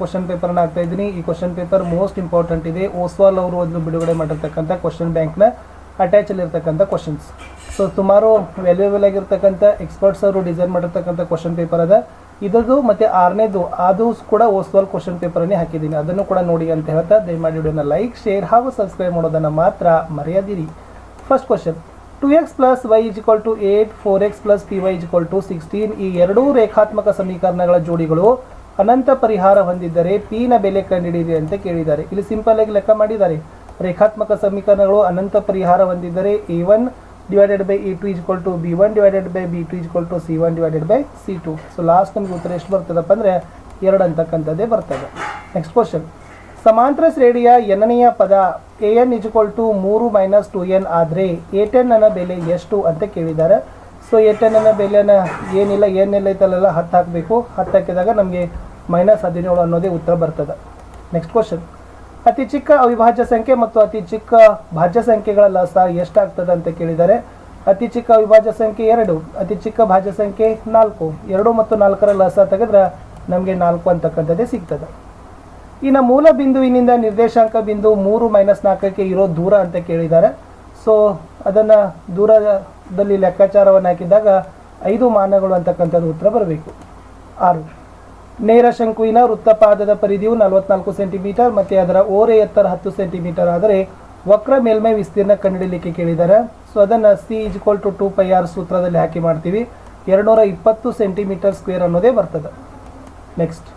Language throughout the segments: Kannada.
ಕ್ವಶನ್ ಪೇಪರ್ನ ಆಗ್ತಾ ಇದ್ದೀನಿ. ಈ ಕ್ವಶನ್ ಪೇಪರ್ ಮೋಸ್ಟ್ ಇಂಪಾರ್ಟೆಂಟ್ ಇದೆ. ಓಸ್ವಾಲ್ ಅವರು ಅದನ್ನು ಬಿಡುಗಡೆ ಮಾಡಿರ್ತಕ್ಕಂಥ ಕ್ವಶನ್ ಬ್ಯಾಂಕ್ನ ಅಟ್ಯಾಚಲ್ಲಿರ್ತಕ್ಕಂಥ ಕ್ವಶನ್ಸ್ ಸೊ ಸುಮಾರು ವ್ಯಾಲ್ಯೂಯಬಲ್ ಆಗಿರ್ತಕ್ಕಂಥ ಎಕ್ಸ್ಪರ್ಟ್ಸ್ ಅವರು ಡಿಸೈನ್ ಮಾಡಿರ್ತಕ್ಕಂಥ ಕ್ವಶನ್ ಪೇಪರ್ ಅದ. ಇದರದು ಮತ್ತು ಆರನೇದು, ಅದು ಕೂಡ ಓಸ್ವಾಲ್ ಕ್ವಶನ್ ಪೇಪರನ್ನೇ ಹಾಕಿದ್ದೀನಿ. ಅದನ್ನು ಕೂಡ ನೋಡಿ ಅಂತ ಹೇಳ್ತಾ ದಯಮಾಡಿ ವಿಡಿಯೋನ ಲೈಕ್ ಶೇರ್ ಹಾಗೂ ಸಬ್ಸ್ಕ್ರೈಬ್ ಮಾಡೋದನ್ನು ಮಾತ್ರ ಮರೆಯದಿರಿ. First question two x plus y is equal to eight four x plus p y is equal to sixteen ಈ ಎರಡೂ ರೇಖಾತ್ಮಕ ಸಮೀಕರಣಗಳ ಜೋಡಿಗಳು ಅನಂತ ಪರಿಹಾರ ಹೊಂದಿದ್ದರೆ ಪಿ ನ ಬೆಲೆ ಕಂಡುಹಿಡಿಯಿರಿ ಅಂತ ಕೇಳಿದ್ದಾರೆ. ಇಲ್ಲಿ ಸಿಂಪಲ್ ಆಗಿ ಲೆಕ್ಕ ಮಾಡಿದ್ದಾರೆ. ರೇಖಾತ್ಮಕ ಸಮೀಕರಣಗಳು ಅನಂತ ಪರಿಹಾರ ಹೊಂದಿದ್ದರೆ a one divided by a two is equal to b one divided by b two is equal to c one divided by c two so last ನಮಗೆ ಉತ್ತರ ಎಷ್ಟು ಬರ್ತದಪ್ಪ ಅಂದರೆ ಎರಡು ಅಂತಕ್ಕಂಥದ್ದೇ ಬರ್ತದೆ. ನೆಕ್ಸ್ಟ್ ಕ್ವಶನ್ ಸಮಾಂತರ ಶ್ರೇಣಿಯ ಎನ್ನನೆಯ ಪದ a n is equal to ಮೂರು ಮೈನಸ್ ಟು ಎನ್ ಆದರೆ ಎ ಟೆನ್ ಅನ್ನ ಬೆಲೆ ಎಷ್ಟು ಅಂತ ಕೇಳಿದ್ದಾರೆ. ಸೊ ಎ ಟೆನ್ ಅನ್ನ ಬೆಲೆನ ಏನಿಲ್ಲ ಏನೆಲ್ಲ ಐತಲ್ಲ ಹತ್ತು ಹಾಕಬೇಕು. ಹತ್ತು ಹಾಕಿದಾಗ ನಮಗೆ ಮೈನಸ್ ಹದಿನೇಳು ಅನ್ನೋದೇ ಉತ್ತರ ಬರ್ತದೆ. ನೆಕ್ಸ್ಟ್ ಕ್ವಶನ್ ಅತಿ ಚಿಕ್ಕ ಅವಿಭಾಜ್ಯ ಸಂಖ್ಯೆ ಮತ್ತು ಅತಿ ಚಿಕ್ಕ ಭಾಜ್ಯ ಸಂಖ್ಯೆಗಳ ಲಾಸ ಎಷ್ಟಾಗ್ತದೆ ಅಂತ ಕೇಳಿದರೆ, ಅತಿ ಚಿಕ್ಕ ಅವಿಭಾಜ್ಯ ಸಂಖ್ಯೆ ಎರಡು, ಅತಿ ಚಿಕ್ಕ ಭಾಜ್ಯ ಸಂಖ್ಯೆ ನಾಲ್ಕು, ಎರಡು ಮತ್ತು ನಾಲ್ಕರ ಲಾಸ ತೆಗೆದ್ರೆ ನಮಗೆ ನಾಲ್ಕು ಅಂತಕ್ಕಂಥದ್ದೇ ಸಿಗ್ತದೆ. ಇನ್ನು ಮೂಲ ಬಿಂದುವಿನಿಂದ ನಿರ್ದೇಶಾಂಕ ಬಿಂದು ಮೂರು ಮೈನಸ್ ನಾಲ್ಕಕ್ಕೆ ಇರೋ ದೂರ ಅಂತ ಕೇಳಿದ್ದಾರೆ. ಸೊ ಅದನ್ನು ದೂರದಲ್ಲಿ ಲೆಕ್ಕಾಚಾರವನ್ನು ಹಾಕಿದಾಗ ಐದು ಮಾನಗಳು ಅಂತಕ್ಕಂಥದ್ದು ಉತ್ತರ ಬರಬೇಕು. ಆರು. ನೇರ ಶಂಕುವಿನ ವೃತ್ತಪಾದದ ಪರಿಧಿಯು ನಲವತ್ನಾಲ್ಕು ಸೆಂಟಿಮೀಟರ್ ಮತ್ತು ಅದರ ಓರೆ ಎತ್ತರ ಹತ್ತು ಸೆಂಟಿಮೀಟರ್ ಆದರೆ ವಕ್ರ ಮೇಲ್ಮೈ ವಿಸ್ತೀರ್ಣ ಕಂಡುಹಿಡಲಿಕ್ಕೆ ಕೇಳಿದ್ದಾರೆ ಸೊ ಅದನ್ನು c is equal to two pi r ಸೂತ್ರದಲ್ಲಿ ಹಾಕಿ ಮಾಡ್ತೀವಿ. ಎರಡುನೂರ ಇಪ್ಪತ್ತು ಸೆಂಟಿಮೀಟರ್ ಸ್ಕ್ವೇರ್ ಅನ್ನೋದೇ ಬರ್ತದೆ. ನೆಕ್ಸ್ಟ್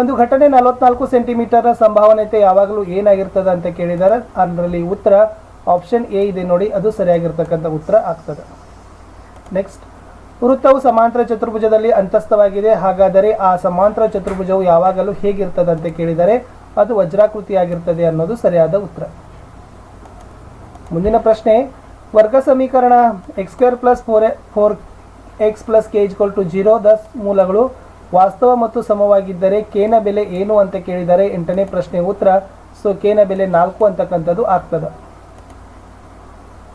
ಒಂದು ಘಟನೆ ನಲವತ್ನಾಲ್ಕು ಸೆಂಟಿಮೀಟರ್ ಸಂಭಾವನೆತೆ ಯಾವಾಗಲೂ ಏನಾಗಿರ್ತದೆ ಅಂತ ಕೇಳಿದ್ದಾರೆ ಅದರಲ್ಲಿ ಉತ್ತರ ಆಪ್ಷನ್ ಎ ಇದೆ ನೋಡಿ, ಅದು ಸರಿಯಾಗಿರ್ತಕ್ಕಂಥ ಉತ್ತರ ಆಗ್ತದೆ. ನೆಕ್ಸ್ಟ್ ವೃತ್ತವು ಸಮಾಂತರ ಚತುರ್ಭುಜದಲ್ಲಿ ಅಂತಸ್ಥವಾಗಿದೆ. ಹಾಗಾದರೆ ಆ ಸಮಾಂತರ ಚತುರ್ಭುಜವು ಯಾವಾಗಲೂ ಹೇಗಿರ್ತದೆ ಅಂತ ಕೇಳಿದರೆ ಅದು ವಜ್ರಾಕೃತಿಯಾಗಿರ್ತದೆ ಅನ್ನೋದು ಸರಿಯಾದ ಉತ್ತರ. ಮುಂದಿನ ಪ್ರಶ್ನೆ, ವರ್ಗ ಸಮೀಕರಣ x square plus four four x plus k is equal to zero thus ಮೂಲಗಳು ವಾಸ್ತವ ಮತ್ತು ಸಮವಾಗಿದ್ದರೆ ಕೇನ ಬೆಲೆ ಏನು ಅಂತ ಕೇಳಿದರೆ ಎಂಟನೇ ಪ್ರಶ್ನೆ ಉತ್ತರ ಸೊ ಕೇನ ಬೆಲೆ ನಾಲ್ಕು ಅಂತಕ್ಕಂಥದ್ದು ಆಗ್ತದೆ.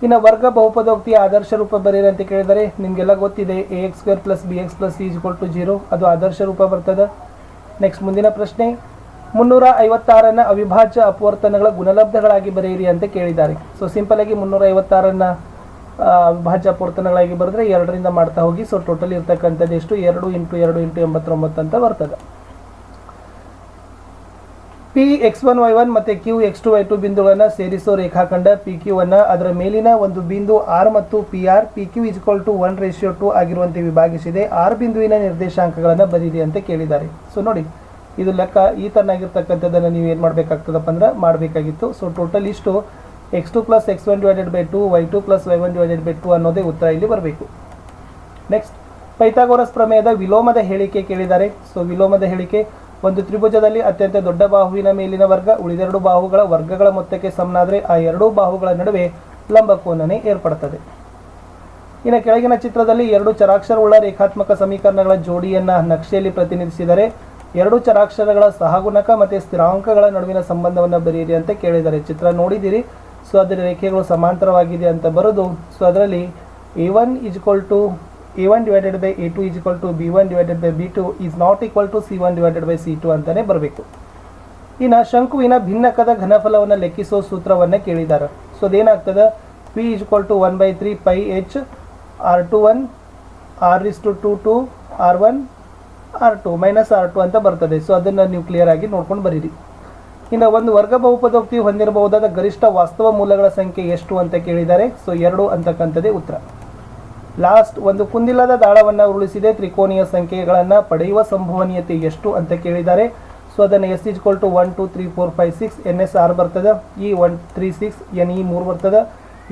ಇನ್ನು ವರ್ಗ ಬಹುಪದೋಕ್ತಿಯ ಆದರ್ಶ ರೂಪ ಬರೀರಿ ಅಂತ ಕೇಳಿದರೆ ನಿಮಗೆಲ್ಲ ಗೊತ್ತಿದೆ a x square plus b x plus c is equal to zero ಅದು ಆದರ್ಶ ರೂಪ ಬರ್ತದೆ. ನೆಕ್ಸ್ಟ್ ಮುಂದಿನ ಪ್ರಶ್ನೆ ಮುನ್ನೂರ ಐವತ್ತಾರನ್ನು ಅವಿಭಾಜ್ಯ ಅಪವರ್ತನಗಳ ಗುಣಲಬ್ಧಗಳಾಗಿ ಬರೆಯಿರಿ ಅಂತ ಕೇಳಿದ್ದಾರೆ. ಸೊ ಸಿಂಪಲ್ ಆಗಿ ಮುನ್ನೂರ ಐವತ್ತಾರನ್ನು ಅವಿಭಾಜ್ಯ ಅಪವರ್ತನಗಳಾಗಿ ಬರೆದ್ರೆ ಎರಡರಿಂದ ಮಾಡ್ತಾ ಹೋಗಿ ಸೊ ಟೋಟಲ್ ಇರ್ತಕ್ಕಂಥದ್ದು ಎಷ್ಟು? ಎರಡು ಇಂಟು ಎರಡು ಇಂಟು ಎಂಬತ್ತೊಂಬತ್ತು ಅಂತ ಬರ್ತದೆ. P x one y one ಮತ್ತು q x two y two ಬಿಂದುಗಳನ್ನು ಸೇರಿಸೋ ರೇಖಾಖಂಡ ಪಿ ಕ್ಯೂ ಅನ್ನು ಅದರ ಮೇಲಿನ ಒಂದು ಬಿಂದು ಆರ್ ಮತ್ತು P R P Q is equal to one ratio two ಆಗಿರುವಂತೆ ವಿಭಾಗಿಸಿದೆ. ಆರ್ ಬಿಂದುವಿನ ನಿರ್ದೇಶಾಂಕಗಳನ್ನು ಬರೀರಿ ಅಂತ ಕೇಳಿದ್ದಾರೆ. ಸೊ ನೋಡಿ, ಇದು ಲೆಕ್ಕ, ಈ ಥರನಾಗಿರ್ತಕ್ಕಂಥದ್ದನ್ನು ನೀವು ಏನು ಮಾಡಬೇಕಾಗ್ತದಪ್ಪ ಅಂದ್ರೆ ಮಾಡಬೇಕಾಗಿತ್ತು. ಸೊ ಟೋಟಲ್ ಇಷ್ಟು x two plus x one divided by two y two plus y one divided by two ಅನ್ನೋದೇ ಉತ್ತರ ಇಲ್ಲಿ ಬರಬೇಕು. ನೆಕ್ಸ್ಟ್ ಪೈಥಾಗೋರಸ್ ಪ್ರಮೇಯದ ವಿಲೋಮದ ಹೇಳಿಕೆ ಕೇಳಿದ್ದಾರೆ. ಸೊ ವಿಲೋಮದ ಹೇಳಿಕೆ ಒಂದು ತ್ರಿಭುಜದಲ್ಲಿ ಅತ್ಯಂತ ದೊಡ್ಡ ಬಾಹುವಿನ ಮೇಲಿನ ವರ್ಗ, ಉಳಿದೆರಡು ಬಾಹುಗಳ ವರ್ಗಗಳ ಮೊತ್ತಕ್ಕೆ ಸಮನಾದರೆ ಆ ಎರಡೂ ಬಾಹುಗಳ ನಡುವೆ ಲಂಬಕೋನನೆ ಏರ್ಪಡುತ್ತದೆ ಇನ್ನು ಕೆಳಗಿನ ಚಿತ್ರದಲ್ಲಿ ಎರಡು ಚರಾಕ್ಷರವುಳ್ಳ ರೇಖಾತ್ಮಕ ಸಮೀಕರಣಗಳ ಜೋಡಿಯನ್ನು ನಕ್ಷೆಯಲ್ಲಿ ಪ್ರತಿನಿಧಿಸಿದರೆ, ಎರಡು ಚರಾಕ್ಷರಗಳ ಸಹಗುಣಕ ಮತ್ತು ಸ್ಥಿರಾಂಕಗಳ ನಡುವಿನ ಸಂಬಂಧವನ್ನು ಬರೆಯಿರಿ ಅಂತ ಕೇಳಿದ್ದಾರೆ ಚಿತ್ರ ನೋಡಿದಿರಿ. ಸೊ ಅದರ ರೇಖೆಗಳು ಸಮಾಂತರವಾಗಿದೆ ಅಂತ ಬರೋದು, ಸೊ, ಅದರಲ್ಲಿ A one is equal to A one divided by A two is equal to B one divided by B two is not equal to C one divided by C two ಅಂತಲೇ ಬರಬೇಕು. ಇನ್ನು ಶಂಕುವಿನ ಭಿನ್ನಕದ ಘನಫಲವನ್ನು ಲೆಕ್ಕಿಸೋ ಸೂತ್ರವನ್ನು ಕೇಳಿದ್ದಾರೆ so ಅದೇನಾಗ್ತದೆ p is equal to one by three pi h r two one r is two two two r one r two minus r two ಅಂತ ಬರ್ತದೆ. ಸೊ ಅದನ್ನು ನೀವು ಕ್ಲಿಯರ್ ಆಗಿ ನೋಡ್ಕೊಂಡು ಬರೀರಿ. ಇನ್ನು ಒಂದು ವರ್ಗ ಬಹುಪದೋಕ್ತಿ ಹೊಂದಿರಬಹುದಾದ ಗರಿಷ್ಠ ವಾಸ್ತವ ಮೂಲಗಳ ಸಂಖ್ಯೆ ಎಷ್ಟು ಅಂತ ಕೇಳಿದ್ದಾರೆ ಸೊ ಎರಡು ಅಂತಕ್ಕಂಥದ್ದೇ ಉತ್ತರ. ಲಾಸ್ಟ್ ಒಂದು ಕುಂದಿಲ್ಲದ ದಾಳವನ್ನು ಉರುಳಿಸಿದೆ. ತ್ರಿಕೋನೀಯ ಸಂಖ್ಯೆಗಳನ್ನು ಪಡೆಯುವ ಸಂಭವನೀಯತೆ ಎಷ್ಟು ಅಂತ ಕೇಳಿದ್ದಾರೆ. ಸೊ ಅದನ್ನು s is equal to one two three four five six n s r ಬರ್ತದೆ. E one three six n e ಮೂರು ಬರ್ತದೆ.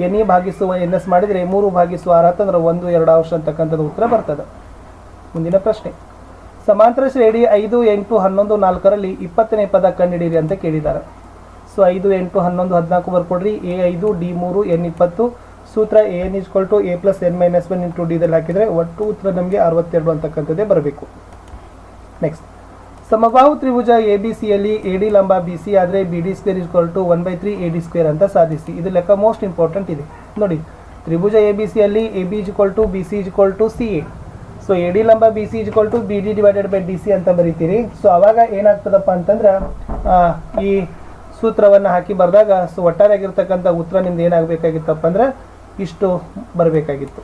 ಎನ್ ಇ ಭಾಗಿಸುವ ಎನ್ ಎಸ್ ಮಾಡಿದರೆ ಮೂರು ಭಾಗಿಸುವ ಆರ್ ಅಂತಂದ್ರೆ ಒಂದು, ಎರಡು ಅಂಶ ಅಂತಕ್ಕಂಥದ್ದು ಉತ್ತರ ಬರ್ತದೆ. ಮುಂದಿನ ಪ್ರಶ್ನೆ. ಸಮಾಂತರ ಶ್ರೇಣಿ ಐದು, ಎಂಟು, ಹನ್ನೊಂದು, ನಾಲ್ಕರಲ್ಲಿ ಇಪ್ಪತ್ತನೇ ಪದ ಕಂಡುಹಿಡಿಯಿರಿ ಅಂತ ಕೇಳಿದ್ದಾರೆ. ಸೊ ಐದು, ಎಂಟು, ಹನ್ನೊಂದು, ಹದಿನಾಲ್ಕು ಬರ್ಕೊಡ್ರಿ. ಎ ಐದು ಡಿ ಮೂರು ಎನ್ ಇಪ್ಪತ್ತು. ಸೂತ್ರ n is equal to a plus n minus one into ಡಿದಲ್ಲಿ ಹಾಕಿದರೆ ಒಟ್ಟು ಉತ್ತರ ನಮಗೆ ಅರವತ್ತೆರಡು ಅಂತಕ್ಕಂಥದ್ದೇ ಬರಬೇಕು. ನೆಕ್ಸ್ಟ್ ಸಮಬಾಹು ತ್ರಿಭುಜ ಎ ಬಿ ಸಿಯಲ್ಲಿ ಎ ಡಿ ಲಂಬ ಬಿ ಸಿ ಆದರೆ b d square is equal to one by three a d square ಅಂತ ಸಾಧಿಸಿ. ಇದು ಲೆಕ್ಕ ಮೋಸ್ಟ್ ಇಂಪಾರ್ಟೆಂಟ್ ಇದೆ. ನೋಡಿ, ತ್ರಿಭುಜ ಎ ಬಿ ಸಿಯಲ್ಲಿ a b is equal to b c is equal to C A so A D ಲಂಬ B C is equal to B D divided by D C ಅಂತ ಬರೀತೀರಿ. ಸೊ ಅವಾಗ ಏನಾಗ್ತದಪ್ಪ ಅಂತಂದ್ರೆ ಈ ಸೂತ್ರವನ್ನು ಹಾಕಿ ಬರೆದಾಗ ಸೊ ಒಟ್ಟಾರೆಯಾಗಿರ್ತಕ್ಕಂಥ ಉತ್ತರ ನಿಮ್ದು ಏನಾಗಬೇಕಾಗಿತ್ತಪ್ಪ ಅಂದ್ರೆ ಇಷ್ಟು ಬರಬೇಕಾಗಿತ್ತು.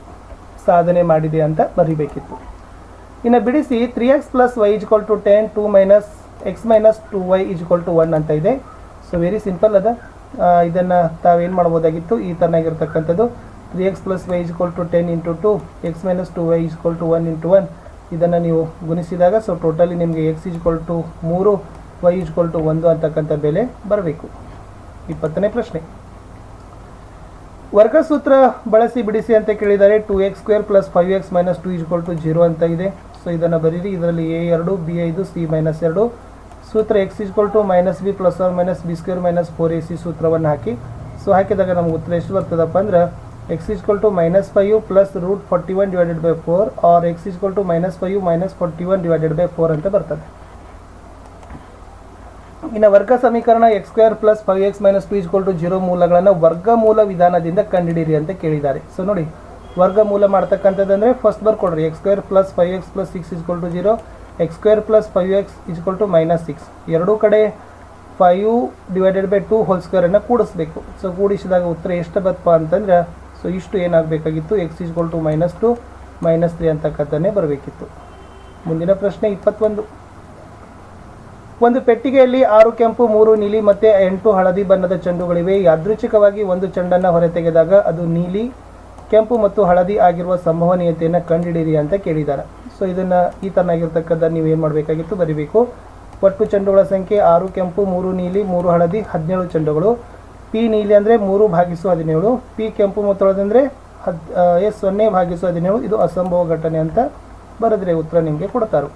ಸಾಧನೆ ಮಾಡಿದೆ ಅಂತ ಬರೀಬೇಕಿತ್ತು. ಇನ್ನು ಬಿಡಿಸಿ three x plus y is equal to ten two minus x minus two y is equal to one ಅಂತ ಇದೆ. ಸೊ ವೆರಿ ಸಿಂಪಲ್ ಅದ. ಇದನ್ನು ತಾವೇನು ಮಾಡ್ಬೋದಾಗಿತ್ತು? ಈ ಥರನಾಗಿರ್ತಕ್ಕಂಥದ್ದು three x plus y is equal to ten into two x minus two y is equal to one into one ಇದನ್ನು ನೀವು ಗುಣಿಸಿದಾಗ ಸೊ ಟೋಟಲಿ ನಿಮಗೆ ಎಕ್ಸ್ ಇಜ್ಕೊಲ್ ಟು ಮೂರು ವೈ ಇಜ್ಕೊಲ್ ಟು ಒಂದು ಅಂತಕ್ಕಂಥ ಬೆಲೆ ಬರಬೇಕು. ಇಪ್ಪತ್ತನೇ ಪ್ರಶ್ನೆ. ವರ್ಗಸೂತ್ರ ಬಳಸಿ ಬಿಡಿಸಿ ಅಂತ ಕೇಳಿದ್ದಾರೆ. Two x square plus five x minus two is equal to zero ಅಂತ ಇದೆ. ಸೊ ಇದನ್ನು ಬರೀರಿ. ಇದರಲ್ಲಿ ಎ ಎರಡು ಬಿ ಐದು ಸಿ ಮೈನಸ್ ಎರಡು. ಸೂತ್ರ x is equal to minus b plus or minus b square minus four a c ಸೂತ್ರವನ್ನು ಹಾಕಿ. ಸೊ ಹಾಕಿದಾಗ ನಮ್ಗೆ ಉತ್ತರ ಎಷ್ಟು ಬರ್ತದಪ್ಪ ಅಂದ್ರೆ x is equal to minus five plus root forty one divided by four or x is equal to minus five minus forty one divided by four ಅಂತ ಬರ್ತದೆ. ಇನ್ನು ವರ್ಗ ಸಮೀಕರಣ x square plus five x minus two is equal to zero ಮೂಲಗಳನ್ನು ವರ್ಗಮೂಲ ವಿಧಾನದಿಂದ ಕಂಡುಹಿಡಿಯಿರಿ ಅಂತ ಕೇಳಿದ್ದಾರೆ. ಸೊ ನೋಡಿ ವರ್ಗಮೂಲ ಮಾಡ್ತಕ್ಕಂಥದ್ದಂದ್ರೆ first ಬರ್ಕೊಡ್ರಿ X square plus five X plus six is equal to zero X square plus five X is equal to minus six ಎರಡೂ ಕಡೆ five divided by two whole ಸ್ಕ್ವೇರನ್ನು ಕೂಡಿಸ್ಬೇಕು. ಸೊ ಕೂಡಿಸಿದಾಗ ಉತ್ತರ ಎಷ್ಟು ಬತ್ತಪ್ಪ ಅಂತಂದ್ರೆ ಸೊ ಇಷ್ಟು ಏನಾಗಬೇಕಾಗಿತ್ತು? X is equal to minus two minus three ಅಂತಕ್ಕಂಥದ್ದೇ ಬರಬೇಕಿತ್ತು. ಮುಂದಿನ ಪ್ರಶ್ನೆ ಇಪ್ಪತ್ತೊಂದು. ಒಂದು ಪೆಟ್ಟಿಗೆಯಲ್ಲಿ ಆರು ಕೆಂಪು, ಮೂರು ನೀಲಿ ಮತ್ತೆ ಎಂಟು ಹಳದಿ ಬಣ್ಣದ ಚೆಂಡುಗಳಿವೆ. ಯಾದೃಚ್ಛಿಕವಾಗಿ ಒಂದು ಚೆಂಡನ್ನು ಹೊರತೆಗೆದಾಗ ಅದು ನೀಲಿ, ಕೆಂಪು ಮತ್ತು ಹಳದಿ ಆಗಿರುವ ಸಂಭವನೀಯತೆಯನ್ನು ಕಂಡುಹಿಡಿಯಿರಿ ಅಂತ ಕೇಳಿದ್ದಾರೆ. ಸೊ ಇದನ್ನು ಈ ತನ್ನಾಗಿರ್ತಕ್ಕಂಥ ನೀವು ಏನು ಮಾಡಬೇಕಾಗಿತ್ತು? ಬರೀಬೇಕು. ಒಟ್ಟು ಚೆಂಡುಗಳ ಸಂಖ್ಯೆ ಆರು ಕೆಂಪು, ಮೂರು ನೀಲಿ, ಮೂರು ಹಳದಿ, ಹದಿನೇಳು ಚೆಂಡುಗಳು. ಪಿ ನೀಲಿ ಅಂದರೆ ಮೂರು ಭಾಗಿಸು ಹದಿನೇಳು. ಪಿ ಕೆಂಪು ಮತ್ತು ಹಳದಂದರೆ ಹದ್ ಎಸ್ ಸೊನ್ನೆ ಭಾಗಿಸು ಹದಿನೇಳು. ಇದು ಅಸಂಭವ ಘಟನೆ ಅಂತ ಬರೆದ್ರೆ ಉತ್ತರ ನಿಮಗೆ ಕೊಡ್ತಾರೆ.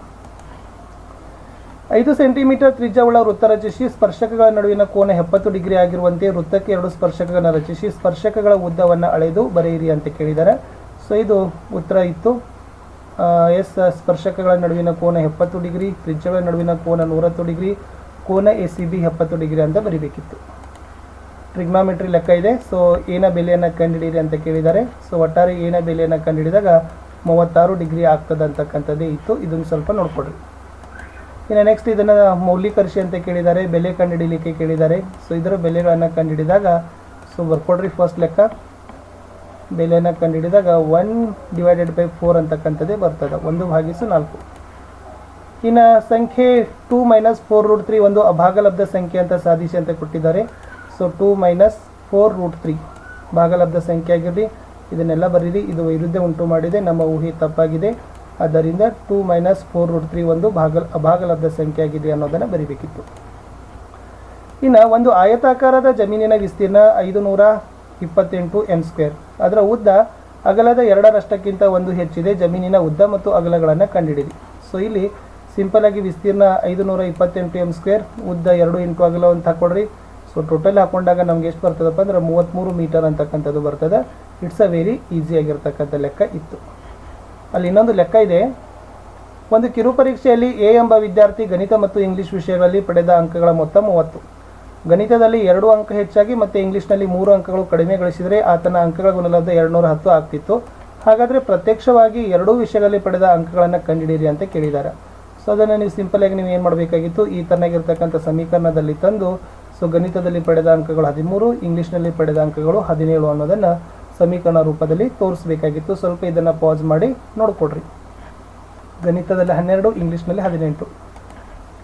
ಐದು ಸೆಂಟಿಮೀಟರ್ ತ್ರಿಜ್ಯವುಳ್ಳ ವೃತ್ತ ರಚಿಸಿ ಸ್ಪರ್ಶಕಗಳ ನಡುವಿನ ಕೋನ ಎಪ್ಪತ್ತು ಡಿಗ್ರಿ ಆಗಿರುವಂತೆ ವೃತ್ತಕ್ಕೆ ಎರಡು ಸ್ಪರ್ಶಕಗಳನ್ನು ರಚಿಸಿ ಸ್ಪರ್ಶಕಗಳ ಉದ್ದವನ್ನು ಅಳೆದು ಬರೆಯಿರಿ ಅಂತ ಕೇಳಿದ್ದಾರೆ. ಸೊ ಇದು ಉತ್ತರ ಇತ್ತು. ಎಸ್, ಸ್ಪರ್ಶಕಗಳ ನಡುವಿನ ಕೋನ ಎಪ್ಪತ್ತು ಡಿಗ್ರಿ, ತ್ರಿಜ್ಯಗಳ ನಡುವಿನ ಕೋನ ನೂರತ್ತು ಡಿಗ್ರಿ, ಕೋನ ಎ ಸಿ ಬಿ ಎಪ್ಪತ್ತು ಡಿಗ್ರಿ ಅಂತ ಬರೀಬೇಕಿತ್ತು. ಟ್ರಿಗ್ನಾಮೆಟ್ರಿ ಲೆಕ್ಕ ಇದೆ. ಸೊ ಏನ ಬೆಲೆಯನ್ನು ಕಂಡುಹಿಡಿಯಿರಿ ಅಂತ ಕೇಳಿದ್ದಾರೆ. ಸೊ ಒಟ್ಟಾರೆ ಏನ ಬೆಲೆಯನ್ನು ಕಂಡುಹಿಡಿದಾಗ ಮೂವತ್ತಾರು ಡಿಗ್ರಿ ಆಗ್ತದೆ ಅಂತಕ್ಕಂಥದ್ದೇ ಇತ್ತು. ಇದನ್ನು ಸ್ವಲ್ಪ ನೋಡ್ಕೊಡ್ರಿ ಇನ್ನು ನೆಕ್ಸ್ಟ್ ಇದನ್ನು ಮೌಲ್ಯೀಕರಿಸಿ ಅಂತ ಕೇಳಿದ್ದಾರೆ, ಬೆಲೆ ಕಂಡುಹಿಡಿಯಲಿಕ್ಕೆ ಕೇಳಿದ್ದಾರೆ. ಸೊ ಇದರ ಬೆಲೆಗಳನ್ನು ಕಂಡುಹಿಡಿದಾಗ ಸೊ ಬರ್ಕೊಡ್ರಿ ಫಸ್ಟ್ ಲೆಕ್ಕ. ಬೆಲೆಯನ್ನು ಕಂಡುಹಿಡಿದಾಗ ಒನ್ ಡಿವೈಡೆಡ್ ಬೈ ಫೋರ್ ಅಂತಕ್ಕಂಥದ್ದೇ ಬರ್ತದೆ. ಒಂದು ಭಾಗಿಸು ನಾಲ್ಕು. ಇನ್ನು ಸಂಖ್ಯೆ two minus four root three ಒಂದು ಅಭಾಗಲಬ್ಧ ಸಂಖ್ಯೆ ಅಂತ ಸಾಧಿಸಿ ಅಂತ ಕೊಟ್ಟಿದ್ದಾರೆ. So two minus four root three ಭಾಗಲಬ್ಧ ಸಂಖ್ಯೆ ಆಗಿರಲಿ. ಇದನ್ನೆಲ್ಲ ಬರೀರಿ. ಇದು ವೈರುದ್ಧ ಉಂಟು ಮಾಡಿದೆ. ನಮ್ಮ ಊಹೆ ತಪ್ಪಾಗಿದೆ. ಆದ್ದರಿಂದ two minus four root three ಒಂದು ಭಾಗ ಭಾಗಲಬ್ಧ ಸಂಖ್ಯೆ ಆಗಿದೆ ಅನ್ನೋದನ್ನು ಬರಿಬೇಕಿತ್ತು. ಇನ್ನು ಒಂದು ಆಯತಾಕಾರದ ಜಮೀನಿನ ವಿಸ್ತೀರ್ಣ ಐದು ನೂರ ಇಪ್ಪತ್ತೆಂಟು ಎಂ ಸ್ಕ್ವೇರ್ ಅದರ ಉದ್ದ ಅಗಲದ ಎರಡರಷ್ಟಕ್ಕಿಂತ ಒಂದು ಹೆಚ್ಚಿದೆ ಜಮೀನಿನ ಉದ್ದ ಮತ್ತು ಅಗಲಗಳನ್ನು ಕಂಡುಹಿಡಿದಿ ಸೊ ಇಲ್ಲಿ ಸಿಂಪಲ್ ಆಗಿ ವಿಸ್ತೀರ್ಣ ಐದು ನೂರ ಇಪ್ಪತ್ತೆಂಟು ಎಂ ಸ್ಕ್ವೇರ್ ಉದ್ದ ಎರಡು ಇಂಟು ಅಗಲ ಅಂತ ಹಾಕೊಡ್ರಿ ಸೊ ಟೋಟಲ್ ಹಾಕೊಂಡಾಗ ನಮ್ಗೆ ಎಷ್ಟು ಬರ್ತದಪ್ಪ ಅಂದ್ರೆ ಮೂವತ್ತ್ಮೂರು ಮೀಟರ್ ಅಂತಕ್ಕಂಥದ್ದು ಬರ್ತದೆ. ಇಟ್ಸ್ ಅ ವೆರಿ ಈಸಿ ಆಗಿರ್ತಕ್ಕಂಥ ಲೆಕ್ಕ ಇತ್ತು. ಅಲ್ಲಿ ಇನ್ನೊಂದು ಲೆಕ್ಕ ಇದೆ. ಒಂದು ಕಿರು ಪರೀಕ್ಷೆಯಲ್ಲಿ ಎ ಎಂಬ ವಿದ್ಯಾರ್ಥಿ ಗಣಿತ ಮತ್ತು ಇಂಗ್ಲಿಷ್ ವಿಷಯಗಳಲ್ಲಿ ಪಡೆದ ಅಂಕಗಳ ಮೊತ್ತ ಮೂವತ್ತು. ಗಣಿತದಲ್ಲಿ ಎರಡು ಅಂಕ ಹೆಚ್ಚಾಗಿ ಮತ್ತು ಇಂಗ್ಲೀಷ್ನಲ್ಲಿ ಮೂರು ಅಂಕಗಳು ಕಡಿಮೆ ಗಳಿಸಿದರೆ ಆತನ ಅಂಕಗಳ ಗುಣಲಬ್ಧ ಎರಡುನೂರ ಹತ್ತು ಆಗ್ತಿತ್ತು. ಹಾಗಾದರೆ ಪ್ರತ್ಯಕ್ಷವಾಗಿ ಎರಡೂ ವಿಷಯಗಳಲ್ಲಿ ಪಡೆದ ಅಂಕಗಳನ್ನು ಕಂಡುಹಿಡಿಯಿರಿ ಅಂತ ಕೇಳಿದ್ದಾರೆ. ಸೊ ಅದನ್ನು ನೀವು ಸಿಂಪಲಾಗಿ ನೀವು ಏನು ಮಾಡಬೇಕಾಗಿತ್ತು? ಈ ತನ್ನಾಗಿರ್ತಕ್ಕಂಥ ಸಮೀಕರಣದಲ್ಲಿ ತಂದು ಸೊ ಗಣಿತದಲ್ಲಿ ಪಡೆದ ಅಂಕಗಳು ಹದಿಮೂರು, ಇಂಗ್ಲೀಷ್ನಲ್ಲಿ ಪಡೆದ ಅಂಕಗಳು ಹದಿನೇಳು ಅನ್ನೋದನ್ನು ಸಮೀಕರಣ ರೂಪದಲ್ಲಿ ತೋರಿಸಬೇಕಾಗಿತ್ತು. ಸ್ವಲ್ಪ ಇದನ್ನು ಪಾಸ್ ಮಾಡಿ ನೋಡಿಕೊಡ್ರಿ ಗಣಿತದಲ್ಲಿ ಹನ್ನೆರಡು, ಇಂಗ್ಲೀಷ್ನಲ್ಲಿ ಹದಿನೆಂಟು.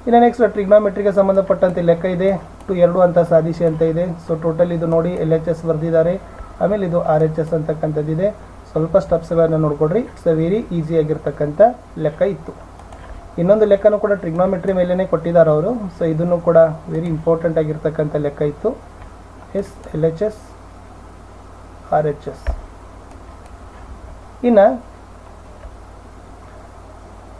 ಇನ್ನು ನೆಕ್ಸ್ಟ್ ಟ್ರಿಗ್ನಾಮೆಟ್ರಿಗೆ ಸಂಬಂಧಪಟ್ಟಂತೆ ಲೆಕ್ಕ ಇದೆ. ಟು ಎರಡು ಅಂತ ಸಾಧಿಸಿ ಅಂತ ಇದೆ. ಸೊ ಟೋಟಲ್ ಇದು ನೋಡಿ ಎಲ್ ಎಚ್ ಎಸ್ ಬರೆದಿದ್ದಾರೆ. ಆಮೇಲೆ ಇದು ಆರ್ ಎಚ್ ಎಸ್ ಅಂತಕ್ಕಂಥದ್ದಿದೆ. ಸ್ವಲ್ಪ ಸ್ಟೆಪ್ಸ್ಗಳನ್ನು ನೋಡಿಕೊಡ್ರಿ ಇಟ್ಸ್ ಅ ವೆರಿ ಈಸಿ ಆಗಿರ್ತಕ್ಕಂಥ ಲೆಕ್ಕ ಇತ್ತು. ಇನ್ನೊಂದು ಲೆಕ್ಕನೂ ಕೂಡ ಟ್ರಿಗ್ನೋಮೆಟ್ರಿ ಮೇಲೇ ಕೊಟ್ಟಿದ್ದಾರೆ ಅವರು. ಸೊ ಇದನ್ನು ಕೂಡ ವೆರಿ ಇಂಪಾರ್ಟೆಂಟ್ ಆಗಿರ್ತಕ್ಕಂಥ ಲೆಕ್ಕ ಇತ್ತು. S l h s r h s ಇನ್ನು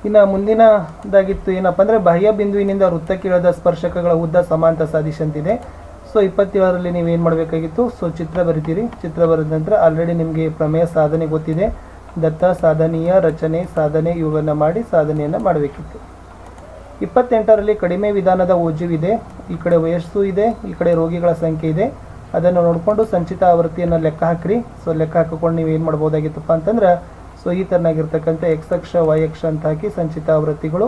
ಇನ್ನು ಮುಂದಿನದಾಗಿತ್ತು ಏನಪ್ಪ ಅಂದರೆ, ಬಾಹ್ಯ ಬಿಂದುವಿನಿಂದ ವೃತ್ತಕ್ಕಿಳಿದ ಸ್ಪರ್ಶಕಗಳ ಉದ್ದ ಸಮಾಂತ ಸಾಧಿಸಂತಿದೆ ಸೊ, ಇಪ್ಪತ್ತೇಳರಲ್ಲಿ ನೀವು ಏನು ಮಾಡಬೇಕಾಗಿತ್ತು? ಸೊ, ಚಿತ್ರ ಬರಿತೀರಿ. ಚಿತ್ರ ಬರೆದ ನಂತರ ಆಲ್ರೆಡಿ ನಿಮಗೆ ಪ್ರಮೇಯ ಸಾಧನೆ ಗೊತ್ತಿದೆ. ದತ್ತ ಸಾಧನೀಯ ರಚನೆ ಸಾಧನೆ ಇವುಗಳನ್ನು ಮಾಡಿ ಸಾಧನೆಯನ್ನು ಮಾಡಬೇಕಿತ್ತು. ಇಪ್ಪತ್ತೆಂಟರಲ್ಲಿ ಕಡಿಮೆ ವಿಧಾನದ ಓಜುವಿದೆ ಈ ಕಡೆ ವಯಸ್ಸು ಇದೆ. ಈ ಕಡೆ ರೋಗಿಗಳ ಸಂಖ್ಯೆ ಇದೆ. ಅದನ್ನು ನೋಡಿಕೊಂಡು ಸಂಚಿತ ಆವೃತ್ತಿಯನ್ನು ಲೆಕ್ಕ ಹಾಕ್ರಿ. ಸೊ ಲೆಕ್ಕ ಹಾಕಿಕೊಂಡು ನೀವು ಏನು ಮಾಡ್ಬೋದಾಗಿತ್ತಪ್ಪ ಅಂತಂದ್ರೆ ಸೊ ಈ ಥರನಾಗಿರ್ತಕ್ಕಂಥ ಎಕ್ಸ್ ಅಕ್ಷ ವೈ ಅಕ್ಷ ಅಂತ ಹಾಕಿ ಸಂಚಿತ ಆವೃತ್ತಿಗಳು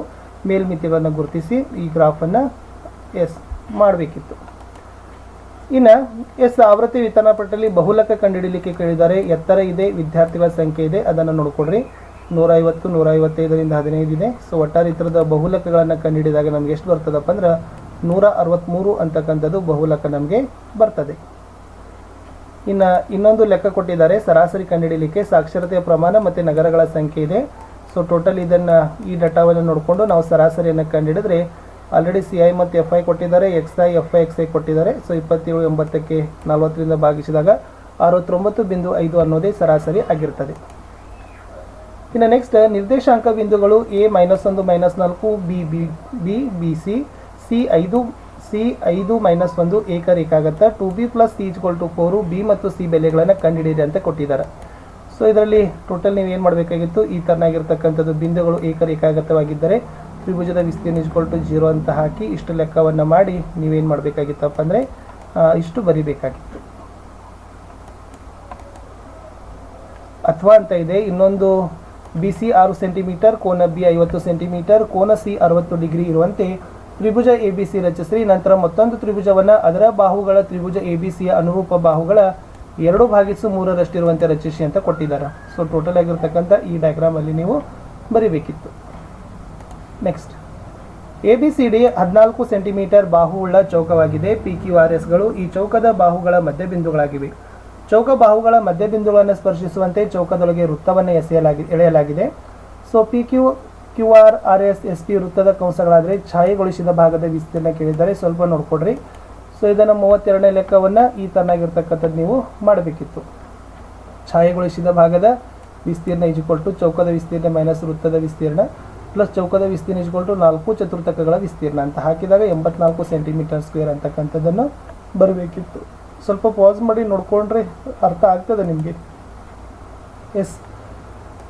ಮೇಲ್ಮಿತಿಗಳನ್ನು ಗುರುತಿಸಿ ಈ ಗ್ರಾಫನ್ನು ಎಸ್ ಮಾಡಬೇಕಿತ್ತು. ಇನ್ನು ಎಸ್ ಆವೃತ್ತಿ ವಿತರಣಾ ಪಟ್ಟಲ್ಲಿ ಬಹುಲಕ ಕಂಡುಹಿಡಿಯಲಿಕ್ಕೆ ಕೇಳಿದ್ದಾರೆ. ಎತ್ತರ ಇದೆ, ವಿದ್ಯಾರ್ಥಿಗಳ ಸಂಖ್ಯೆ ಇದೆ, ಅದನ್ನು ನೋಡಿಕೊಳ್ಳ್ರಿ ನೂರೈವತ್ತು, ನೂರೈವತ್ತೈದರಿಂದ ಹದಿನೈದು ಇದೆ. ಸೊ ಒಟ್ಟಾರೆ ಈ ಥರದ ಬಹುಲಕಗಳನ್ನು ಕಂಡುಹಿಡಿದಾಗ ನಮ್ಗೆ ಎಷ್ಟು ಬರ್ತದಪ್ಪ ಅಂದ್ರೆ ನೂರ ಅರವತ್ತ್ಮೂರು ಅಂತಕ್ಕಂಥದ್ದು ಬಹುಲಕ ನಮಗೆ ಬರ್ತದೆ. ಇನ್ನು ಇನ್ನೊಂದು ಲೆಕ್ಕ ಕೊಟ್ಟಿದ್ದಾರೆ. ಸರಾಸರಿ ಕಂಡುಹಿಡಿಯಲಿಕ್ಕೆ ಸಾಕ್ಷರತೆಯ ಪ್ರಮಾಣ ಮತ್ತು ನಗರಗಳ ಸಂಖ್ಯೆ ಇದೆ. ಸೊ ಟೋಟಲ್ ಇದನ್ನು ಈ ಡಾಟಾವನ್ನು ನೋಡಿಕೊಂಡು ನಾವು ಸರಾಸರಿಯನ್ನು ಕಂಡುಹಿಡಿದ್ರೆ ಆಲ್ರೆಡಿ ಸಿ ಐ ಮತ್ತು ಎಫ್ ಐ ಕೊಟ್ಟಿದ್ದಾರೆ x i f i x i ಕೊಟ್ಟಿದ್ದಾರೆ. ಸೊ ಇಪ್ಪತ್ತೇಳು, ಎಂಬತ್ತಕ್ಕೆ ನಲವತ್ತರಿಂದ ಭಾಗಿಸಿದಾಗ ಅರವತ್ತೊಂಬತ್ತು ಬಿಂದು ಐದು ಅನ್ನೋದೇ ಸರಾಸರಿ ಆಗಿರ್ತದೆ. ಇನ್ನು ನೆಕ್ಸ್ಟ್ ನಿರ್ದೇಶಾಂಕ ಬಿಂದುಗಳು ಎ ಮೈನಸ್ ಒಂದು ಮೈನಸ್ ನಾಲ್ಕು b b b b c c ಐದು ಸಿ ಐದು ಮೈನಸ್ ಒಂದು ಏಕರೇಖಾಗತ್ತ two b plus c is equal to four b ಮತ್ತು ಸಿ ಬೆಲೆಗಳನ್ನು ಕಂಡುಹಿಡಿಯಿರಿ ಅಂತ ಕೊಟ್ಟಿದ್ದಾರೆ. ಸೊ ಇದರಲ್ಲಿ ಟೋಟಲ್ ನೀವು ಏನು ಮಾಡಬೇಕಾಗಿತ್ತು? ಈ ಥರನಾಗಿರ್ತಕ್ಕಂಥದ್ದು ಬಿಂದುಗಳು ಏಕರೇಕಾಗತವಾಗಿದ್ದರೆ ತ್ರಿಭುಜದ ವಿಸ್ತೀರ್ಣ ಇಜ್ಕೊಲ್ ಟು ಜೀರೋ ಅಂತ ಹಾಕಿ ಇಷ್ಟು ಲೆಕ್ಕವನ್ನು ಮಾಡಿ ನೀವೇನು ಮಾಡಬೇಕಾಗಿತ್ತಪ್ಪ ಅಂದರೆ ಇಷ್ಟು ಬರಿಬೇಕಾಗಿತ್ತು. ಅಥವಾ ಅಂತ ಇದೆ, ಇನ್ನೊಂದು ಬಿ ಸಿ ಆರು ಸೆಂಟಿಮೀಟರ್ ಕೋನ ಬಿ ಐವತ್ತು ಸೆಂಟಿಮೀಟರ್ ಕೋನ ಸಿ ಅರವತ್ತು ಡಿಗ್ರಿ ಇರುವಂತೆ ತ್ರಿಭುಜ ಎ ಬಿ ಸಿ ರಚಿಸಿರಿ. ನಂತರ ಮತ್ತೊಂದು ತ್ರಿಭುಜವನ್ನು ಅದರ ಬಾಹುಗಳ ತ್ರಿಭುಜ ಎ ಬಿ ಸಿಯ ಅನುರೂಪ ಬಾಹುಗಳ ಎರಡು ಭಾಗಿಸು ಮೂರರಷ್ಟಿರುವಂತೆ ರಚಿಸಿ ಅಂತ ಕೊಟ್ಟಿದ್ದಾರೆ. ಸೊ ಟೋಟಲ್ ಆಗಿರ್ತಕ್ಕಂಥ ಈ ಡಯಾಗ್ರಾಮಲ್ಲಿ ನೀವು ಬರಿಬೇಕಿತ್ತು. Next a b c d ಹದಿನಾಲ್ಕು ಸೆಂಟಿಮೀಟರ್ ಬಾಹುವುಳ್ಳ ಚೌಕವಾಗಿದೆ. ಪಿ ಕ್ಯೂ ಆರ್ ಎಸ್ಗಳು ಈ ಚೌಕದ ಬಾಹುಗಳ ಮಧ್ಯಬಿಂದುಗಳಾಗಿವೆ. ಚೌಕ ಬಾಹುಗಳ ಮಧ್ಯಬಿಂದುಗಳನ್ನು ಸ್ಪರ್ಶಿಸುವಂತೆ ಚೌಕದೊಳಗೆ ವೃತ್ತವನ್ನು ಎಸೆಯಲಾಗಿ ಎಳೆಯಲಾಗಿದೆ. So p q q r r s s t ವೃತ್ತದ ಕಂಸಗಳಾದರೆ ಛಾಯೆಗೊಳಿಸಿದ ಭಾಗದ ವಿಸ್ತೀರ್ಣ ಕೇಳಿದ್ದಾರೆ ಸ್ವಲ್ಪ ನೋಡ್ಕೊಡ್ರಿ. ಸೊ ಇದನ್ನು ಮೂವತ್ತೆರಡನೇ ಲೆಕ್ಕವನ್ನು ಈ ತರನಾಗಿರ್ತಕ್ಕಂಥದ್ದು ನೀವು ಮಾಡಬೇಕಿತ್ತು. ಛಾಯೆಗೊಳಿಸಿದ ಭಾಗದ ವಿಸ್ತೀರ್ಣ ಇಜ್ಕೊಲ್ಟು ಚೌಕದ ವಿಸ್ತೀರ್ಣ ಮೈನಸ್ ವೃತ್ತದ ವಿಸ್ತೀರ್ಣ ಪ್ಲಸ್ ಚೌಕದ ವಿಸ್ತೀರ್ಣ ಇಜ್ಕೊಲ್ಟು ನಾಲ್ಕು ಚತುರ್ಥಕಗಳ ವಿಸ್ತೀರ್ಣ ಅಂತ ಹಾಕಿದಾಗ ಎಂಬತ್ನಾಲ್ಕು ಸೆಂಟಿಮೀಟರ್ ಸ್ಕ್ವೇರ್ ಅಂತಕ್ಕಂಥದ್ದನ್ನು ಬರಬೇಕಿತ್ತು. ಸ್ವಲ್ಪ ಪಾಸ್ ಮಾಡಿ ನೋಡ್ಕೊಂಡ್ರೆ ಅರ್ಥ ಆಗ್ತದೆ ನಿಮಗೆ. Yes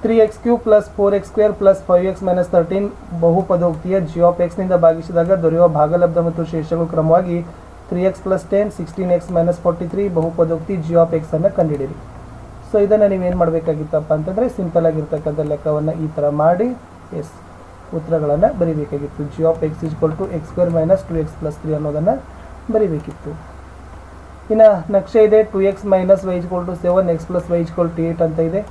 three X cube plus four X square plus five X minus thirteen ಬಹುಪದೋಕ್ತಿಯ G ಎಕ್ಸ್ನಿಂದ ಭಾಗಿಸಿದಾಗ ದೊರೆಯುವ ಭಾಗಲಬ್ಧ ಮತ್ತು ಶೇಷಗಳು ಕ್ರಮವಾಗಿ three X plus ten sixteen X minus forty three ಬಹುಪದೋಕ್ತಿ G ಎಕ್ಸನ್ನು ಕಂಡುಹಿಡಿರಿ ಸೊ ಇದನ್ನು ನೀವೇನು ಮಾಡಬೇಕಾಗಿತ್ತಪ್ಪ ಅಂತಂದರೆ ಸಿಂಪಲ್ ಆಗಿರ್ತಕ್ಕಂಥ ಲೆಕ್ಕವನ್ನು ಈ ಥರ ಮಾಡಿ, ಎಸ್, ಉತ್ತರಗಳನ್ನು ಬರೀಬೇಕಾಗಿತ್ತು. G of x is equal to x square minus two x plus three ಅನ್ನೋದನ್ನು ಬರೀಬೇಕಿತ್ತು. ಇನ್ನು ನಕ್ಷೆ ಇದೆ two x minus y is equal to seven x plus y is equal to eight ಅಂತ ಇದೆ.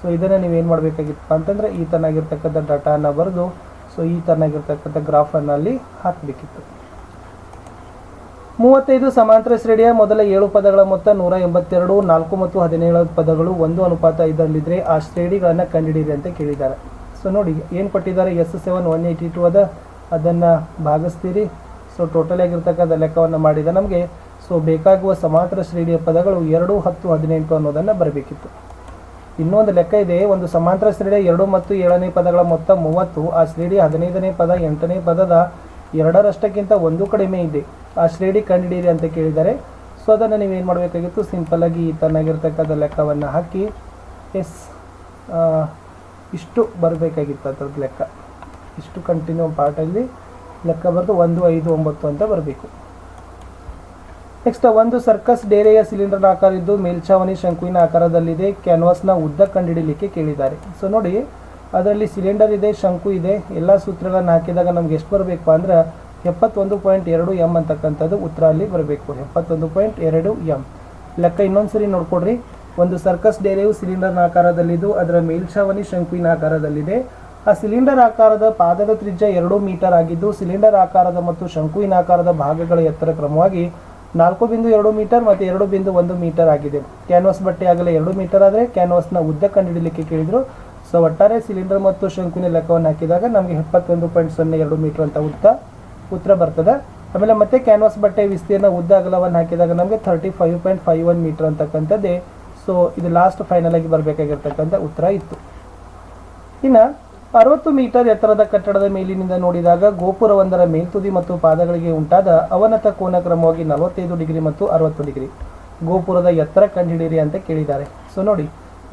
ಸೊ ಇದನ್ನು ನೀವೇನು ಮಾಡಬೇಕಾಗಿತ್ತು ಅಂತಂದರೆ ಈ ಥರನಾಗಿರ್ತಕ್ಕಂಥ ಡಾಟಾನ ಬರೆದು ಸೊ ಈ ಥರನಾಗಿರ್ತಕ್ಕಂಥ ಗ್ರಾಫನ್ನು ಅಲ್ಲಿ ಹಾಕಬೇಕಿತ್ತು. ಮೂವತ್ತೈದು ಸಮಾಂತರ ಶ್ರೇಣಿಯ ಮೊದಲ ಏಳು ಪದಗಳ ಮೊತ್ತ ನೂರ ಎಂಬತ್ತೆರಡು, ನಾಲ್ಕು ಮತ್ತು ಹದಿನೇಳು ಪದಗಳು ಒಂದು ಅನುಪಾತ ಇದರಲ್ಲಿದ್ದರೆ ಆ ಶ್ರೇಣಿಗಳನ್ನು ಕಂಡುಹಿಡಿಯಿರಿ ಅಂತ ಕೇಳಿದ್ದಾರೆ. ಸೊ ನೋಡಿ, ಏನು ಕೊಟ್ಟಿದ್ದಾರೆ? S seven one eighty two ಅದ, ಅದನ್ನು ಭಾಗಿಸ್ತೀರಿ. ಸೊ ಟೋಟಲ್ ಆಗಿರ್ತಕ್ಕಂಥ ಲೆಕ್ಕವನ್ನು ಮಾಡಿದ ನಮಗೆ ಸೊ ಬೇಕಾಗುವ ಸಮಾಂತರ ಶ್ರೇಣಿಯ ಪದಗಳು ಎರಡು, ಹತ್ತು, ಹದಿನೆಂಟು ಅನ್ನೋದನ್ನು ಬರಬೇಕಿತ್ತು. ಇನ್ನೊಂದು ಲೆಕ್ಕ ಇದೆ, ಒಂದು ಸಮಾಂತರ ಶ್ರೇಣಿಯ ಎರಡು ಮತ್ತು ಏಳನೇ ಪದಗಳ ಮೊತ್ತ ಮೂವತ್ತು, ಆ ಶ್ರೇಡಿ ಹದಿನೈದನೇ ಪದ, ಎಂಟನೇ ಪದದ ಎರಡರಷ್ಟಕ್ಕಿಂತ ಒಂದು ಕಡಿಮೆ ಇದೆ. ಆ ಶ್ರೇಣಿ ಕಂಡುಹಿಡಿಯಿರಿ ಅಂತ ಕೇಳಿದ್ದಾರೆ ಸೊ ಅದನ್ನು ನೀವೇನು ಮಾಡಬೇಕಾಗಿತ್ತು? ಸಿಂಪಲ್ಲಾಗಿ ತನ್ನಾಗಿರ್ತಕ್ಕಂಥ ಲೆಕ್ಕವನ್ನು ಹಾಕಿ, ಎಸ್ ಇಷ್ಟು ಬರಬೇಕಾಗಿತ್ತು ಅದರದ್ದು ಲೆಕ್ಕ. ಇಷ್ಟು ಕಂಟಿನ್ಯೂ ಪಾರ್ಟಲ್ಲಿ ಲೆಕ್ಕ ಬರೆದು ಒಂದು, ಐದು, ಒಂಬತ್ತು ಅಂತ ಬರಬೇಕು. ನೆಕ್ಸ್ಟ್ ಒಂದು ಸರ್ಕಸ್ ಡೇರೆಯ ಸಿಲಿಂಡರ್ ಆಕಾರ ಇದ್ದು ಮೇಲ್ಛಾವಣಿ ಶಂಕುವಿನ ಆಕಾರದಲ್ಲಿದೆ. ಕ್ಯಾನ್ವಾಸ್ನ ಉದ್ದ ಕಂಡುಹಿಡಿಯಲಿಕ್ಕೆ ಕೇಳಿದ್ದಾರೆ. ಸೊ ನೋಡಿ, ಅದರಲ್ಲಿ ಸಿಲಿಂಡರ್ ಇದೆ, ಶಂಕು ಇದೆ, ಎಲ್ಲ ಸೂತ್ರಗಳನ್ನು ಹಾಕಿದಾಗ ನಮ್ಗೆ ಎಷ್ಟು ಬರಬೇಕು ಅಂದ್ರೆ ಎಪ್ಪತ್ತೊಂದು ಪಾಯಿಂಟ್ ಎರಡು ಎಂ ಅಂತಕ್ಕಂಥದ್ದು ಉತ್ತರ ಅಲ್ಲಿ ಬರಬೇಕು. ಎಪ್ಪತ್ತೊಂದು ಪಾಯಿಂಟ್ ಎರಡು ಎಂ. ಲೆಕ್ಕ ಇನ್ನೊಂದು ಸರಿ ನೋಡ್ಕೊಡ್ರಿ. ಒಂದು ಸರ್ಕಸ್ ಡೇರೆಯು ಸಿಲಿಂಡರ್ನ ಆಕಾರದಲ್ಲಿದ್ದು, ಅದರ ಮೇಲ್ಛಾವಣಿ ಶಂಕುವಿನ ಆಕಾರದಲ್ಲಿದೆ. ಆ ಸಿಲಿಂಡರ್ ಆಕಾರದ ಪಾದದ ತ್ರಿಜ್ಯ ಎರಡು ಮೀಟರ್ ಆಗಿದ್ದು ಸಿಲಿಂಡರ್ ಆಕಾರದ ಮತ್ತು ಶಂಕುವಿನ ಆಕಾರದ ಭಾಗಗಳ ಎತ್ತರ ಕ್ರಮವಾಗಿ ನಾಲ್ಕು ಬಿಂದು ಎರಡು ಮೀಟರ್ ಮತ್ತು ಎರಡು ಬಿಂದು ಒಂದು ಮೀಟರ್ ಆಗಿದೆ. ಕ್ಯಾನ್ವಾಸ್ ಬಟ್ಟೆ ಆಗಲೇ ಎರಡು ಮೀಟರ್ ಆದರೆ ಕ್ಯಾನ್ವಾಸ್ನ ಉದ್ದ ಕಂಡುಹಿಡಲಿಕ್ಕೆ ಕೇಳಿದರು. ಸೊ ಒಟ್ಟಾರೆ ಸಿಲಿಂಡರ್ ಮತ್ತು ಶಂಕುವಿನ ಲೆಕ್ಕವನ್ನು ಹಾಕಿದಾಗ ನಮಗೆ ಎಪ್ಪತ್ತೊಂದು ಪಾಯಿಂಟ್ ಸೊನ್ನೆ ಎರಡು ಮೀಟರ್ ಅಂತ ಉದ್ದ, ಉತ್ತರ ಬರ್ತದೆ. ಆಮೇಲೆ ಮತ್ತೆ ಕ್ಯಾನ್ವಾಸ್ ಬಟ್ಟೆ ವಿಸ್ತೀರ್ಣ ಉದ್ದ ಅಗಲವನ್ನು ಹಾಕಿದಾಗ ನಮಗೆ thirty five point five one metre ಅಂತಕ್ಕಂಥದ್ದೇ. So ಇದು ಲಾಸ್ಟ್ ಫೈನಲ್ ಆಗಿ ಬರಬೇಕಾಗಿರ್ತಕ್ಕಂಥ ಉತ್ತರ ಇತ್ತು. ಇನ್ನು ಅರವತ್ತು ಮೀಟರ್ ಎತ್ತರದ ಕಟ್ಟಡದ ಮೇಲಿನಿಂದ ನೋಡಿದಾಗ ಗೋಪುರವೊಂದರ ಮೇಲ್ತುದಿ ಮತ್ತು ಪಾದಗಳಿಗೆ ಉಂಟಾದ ಅವನತ ಕೋನ ಕ್ರಮವಾಗಿ ನಲವತ್ತೈದು ಡಿಗ್ರಿ ಮತ್ತು ಅರವತ್ತು ಡಿಗ್ರಿ. ಗೋಪುರದ ಎತ್ತರ ಕಂಡುಹಿಡಿಯಿರಿ ಅಂತ ಕೇಳಿದ್ದಾರೆ. ಸೊ ನೋಡಿ,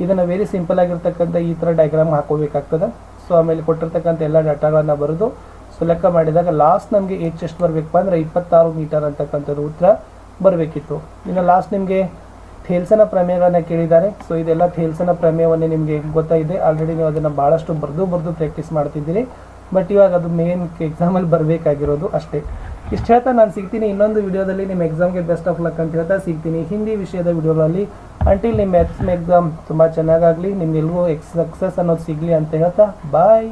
ಇದನ್ನು ವೆರಿ ಸಿಂಪಲ್ ಆಗಿರ್ತಕ್ಕಂಥ ಈ ಥರ ಡಯಾಗ್ರಾಮ್ ಹಾಕೋಬೇಕಾಗ್ತದೆ. ಸೊ ಆಮೇಲೆ ಕೊಟ್ಟಿರ್ತಕ್ಕಂಥ ಎಲ್ಲ ಡಾಟಾಗಳನ್ನು ಬರೆದು, ಸೊ ಲೆಕ್ಕ ಮಾಡಿದಾಗ ಲಾಸ್ಟ್ ನಮಗೆ ಏಜ್ ಎಷ್ಟು ಬರಬೇಕಪ್ಪ ಅಂದರೆ ಇಪ್ಪತ್ತಾರು ಮೀಟರ್ ಅಂತಕ್ಕಂಥದ್ದು ಉತ್ತರ ಬರಬೇಕಿತ್ತು. ಇನ್ನು ಲಾಸ್ಟ್ ನಿಮಗೆ ಥೇಲ್ಸನ ಪ್ರಮೇಯಗಳನ್ನ ಕೇಳಿದ್ದಾರೆ. ಸೊ ಇದೆಲ್ಲ ಥೇಲ್ಸನ ಪ್ರಮೇಯವನ್ನೇ ನಿಮಗೆ ಗೊತ್ತಾಗಿದೆ. ಆಲ್ರೆಡಿ ನೀವು ಅದನ್ನು ಭಾಳಷ್ಟು ಬರೆದು ಬರೆದು ಪ್ರಾಕ್ಟೀಸ್ ಮಾಡ್ತಿದ್ದೀರಿ. ಬಟ್ ಇವಾಗ ಅದು ಮೇನ್ ಎಕ್ಸಾಮಲ್ಲಿ ಬರಬೇಕಾಗಿರೋದು ಅಷ್ಟೇ. ಇಷ್ಟು ಹೇಳ್ತಾ ನಾನು ಸಿಗ್ತೀನಿ. ಇನ್ನೊಂದು ವಿಡಿಯೋದಲ್ಲಿ ನಿಮ್ಮ ಎಕ್ಸಾಮ್ಗೆ ಬೆಸ್ಟ್ ಆಫ್ ಲಕ್ ಅಂತ ಹೇಳ್ತಾ ಸಿಗ್ತೀನಿ. ಹಿಂದಿ ವಿಷಯದ ವಿಡಿಯೋಗಳಲ್ಲಿ ಅಂಟಿಲ್ ನಿಮ್ಮ ಎಕ್ಸ್ ಎಕ್ಸಾಮ್ ತುಂಬ ಚೆನ್ನಾಗಾಗಲಿ, ನಿಮ್ಗೆಲ್ಗೂ ಎಕ್ಸ್ ಸಕ್ಸಸ್ ಅನ್ನೋದು ಸಿಗಲಿ ಅಂತ ಹೇಳ್ತಾ ಬಾಯ್